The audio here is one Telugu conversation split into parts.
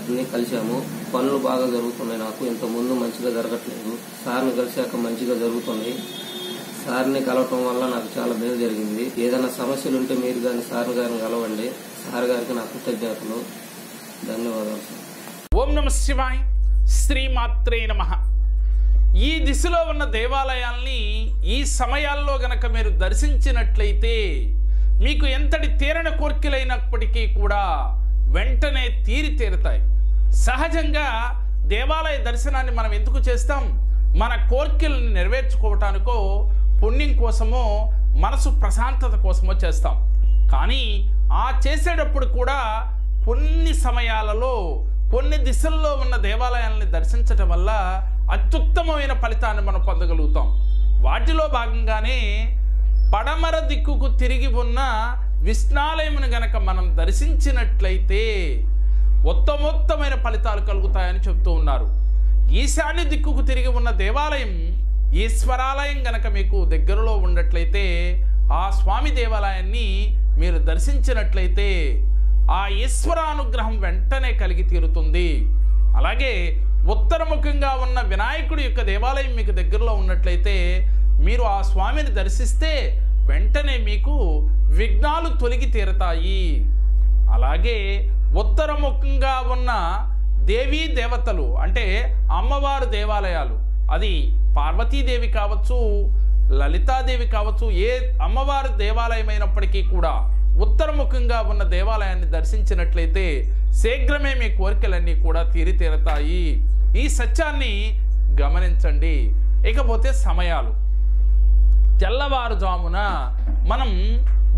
అతన్ని కలిశాము. పనులు బాగా జరుగుతున్నాయి నాకు. ఇంత ముందు మంచిగా జరగట్లేదు. సార్ని కలిశాక మంచిగా జరుగుతుంది. సార్ని కలవటం వల్ల నాకు చాలా మేలు జరిగింది. ఏదైనా సమస్యలు ఉంటే మీరు కానీ సార్ గారిని కలవండి. సార్ గారికి నా కృతజ్ఞతలు. ధన్యవాదాలు సార్. ఓం నమ శివాయ్. శ్రీమాత్రే నమ. ఈ దిశలో ఉన్న దేవాలయాల్ని ఈ సమయాల్లో గనక మీరు దర్శించినట్లయితే మీకు ఎంతటి తీరణ కోర్కెలైనప్పటికీ కూడా వెంటనే తీరి తీరుతాయి సహజంగా దేవాలయ దర్శనాన్ని మనం ఎందుకు చేస్తాం? మన కోర్కెల్ని నెరవేర్చుకోవటానికో పుణ్యం కోసమో మనసు ప్రశాంతత కోసమో చేస్తాం. కానీ ఆ చేసేటప్పుడు కూడా కొన్ని సమయాలలో కొన్ని దిశల్లో ఉన్న దేవాలయాలని దర్శించటం వల్ల అత్యుత్తమమైన ఫలితాన్ని మనం పొందగలుగుతాం. వాటిలో భాగంగానే పడమర దిక్కుకు తిరిగి ఉన్న విష్ణాలయమును గనక మనం దర్శించినట్లయితే ఉత్తమోత్తమైన ఫలితాలు కలుగుతాయని చెప్తూ ఉన్నారు. ఈశాన్య దిక్కుకు తిరిగి ఉన్న దేవాలయం ఈశ్వరాలయం గనక మీకు దగ్గరలో ఉన్నట్లయితే ఆ స్వామి దేవాలయాన్ని మీరు దర్శించినట్లయితే ఆ ఈశ్వరానుగ్రహం వెంటనే కలిగి తీరుతుంది. అలాగే ఉత్తరముఖంగా ఉన్న వినాయకుడి యొక్క దేవాలయం మీకు దగ్గరలో ఉన్నట్లయితే మీరు ఆ స్వామిని దర్శిస్తే వెంటనే మీకు విఘ్నాలు తొలగి తీరతాయి. అలాగే ఉత్తరముఖంగా ఉన్న దేవీ దేవతలు అంటే అమ్మవారు దేవాలయాలు. అది పార్వతీదేవి కావచ్చు లలితాదేవి కావచ్చు ఏ అమ్మవారి దేవాలయమైనప్పటికీ కూడా ఉత్తరముఖంగా ఉన్న దేవాలయాన్ని దర్శించినట్లయితే శీఘ్రమే మీ కోరికలన్నీ కూడా తీరితీరతాయి. ఈ సత్యాన్ని గమనించండి. ఇకపోతే సమయాలు. తెల్లవారుజామున మనం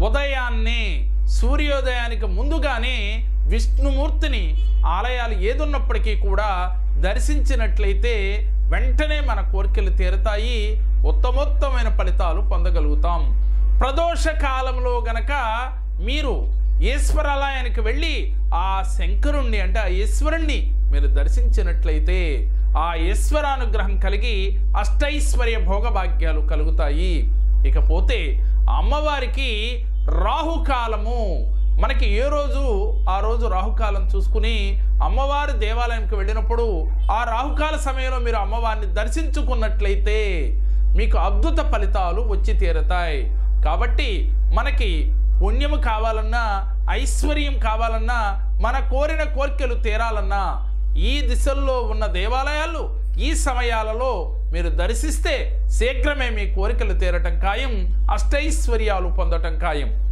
ఉదయాన్నే సూర్యోదయానికి ముందుగానే విష్ణుమూర్తిని ఆలయాలు ఏదున్నప్పటికీ కూడా దర్శించినట్లయితే వెంటనే మన కోరికలు తీరుతాయి. ఉత్తమోత్తమైన ఫలితాలు పొందగలుగుతాం. ప్రదోష కాలంలో గనక మీరు ఈశ్వరాలయానికి వెళ్ళి ఆ శంకరుణ్ణి అంటే ఆ ఈశ్వరుణ్ణి మీరు దర్శించినట్లయితే ఆ ఈశ్వరానుగ్రహం కలిగి అష్టైశ్వర్య భోగభాగ్యాలు కలుగుతాయి. ఇకపోతే అమ్మవారికి రాహుకాలము మనకి ఏ రోజు ఆ రోజు రాహుకాలం చూసుకుని అమ్మవారి దేవాలయంకి వెళ్ళినప్పుడు ఆ రాహుకాల సమయంలో మీరు అమ్మవారిని దర్శించుకున్నట్లయితే మీకు అద్భుత ఫలితాలు వచ్చి తీరతాయి. కాబట్టి మనకి పుణ్యము కావాలన్నా ఐశ్వర్యం కావాలన్నా మన కోరిన కోరికలు తీరాలన్నా ఈ దిశల్లో ఉన్న దేవాలయాలు ఈ సమయాలలో మీరు దర్శిస్తే శీఘ్రమే మీ కోరికలు తీరటం ఖాయం అష్టైశ్వర్యాలు పొందటం ఖాయం.